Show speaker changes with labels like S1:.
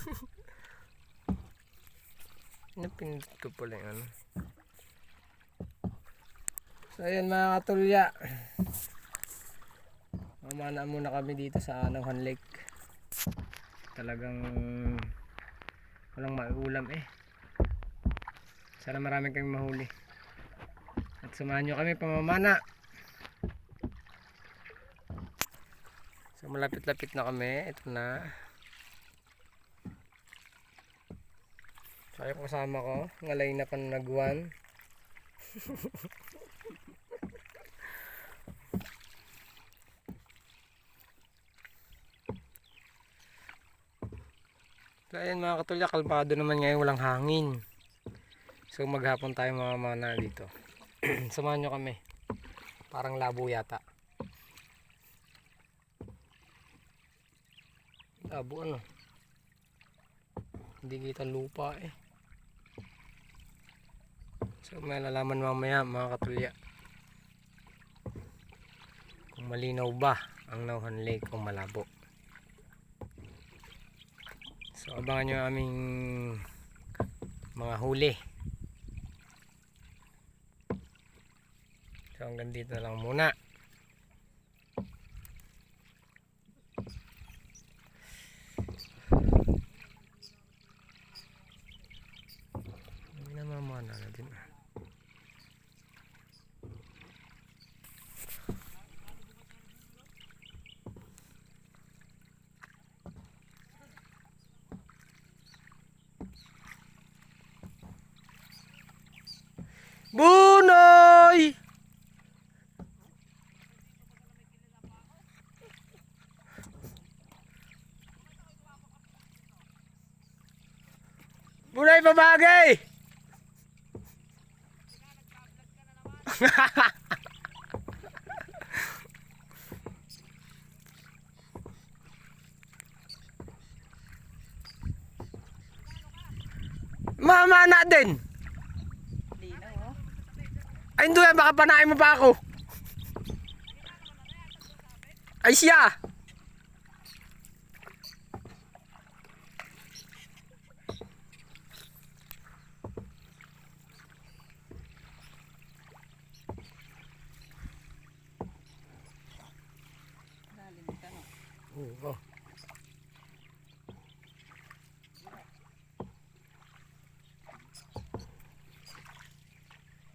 S1: Napindot ko pala yung ano. So ayan mga katulya. Mamana muna kami dito sa Ananghan Lake. Talagang walang mauulam eh. Sana marami kami mahuli. At samahan nyo kami pamamana. So malapit-lapit na kami. Ito na. Yung kasama ko. Ngalay na panagwan. So ayan mga katulya, kalmado naman ngayon walang hangin. So maghapon tayo mga mana dito. Samahan nyo kami. Parang labo yata. Labo ano? Hindi kita lupa eh. So may lalaman mamaya mga katulya. Kung malinaw ba ang Nauhan Lake kung malabo. So abangan nyo aming mga huli. So hanggang dito lang muna. Hindi na mamana na din. Bunoy! Bunoy pabagay! Mama na din!
S2: Oh.
S1: Ay, hindi yan. Baka panain mo pa ako. Ay, siya.
S2: No?
S1: Oo.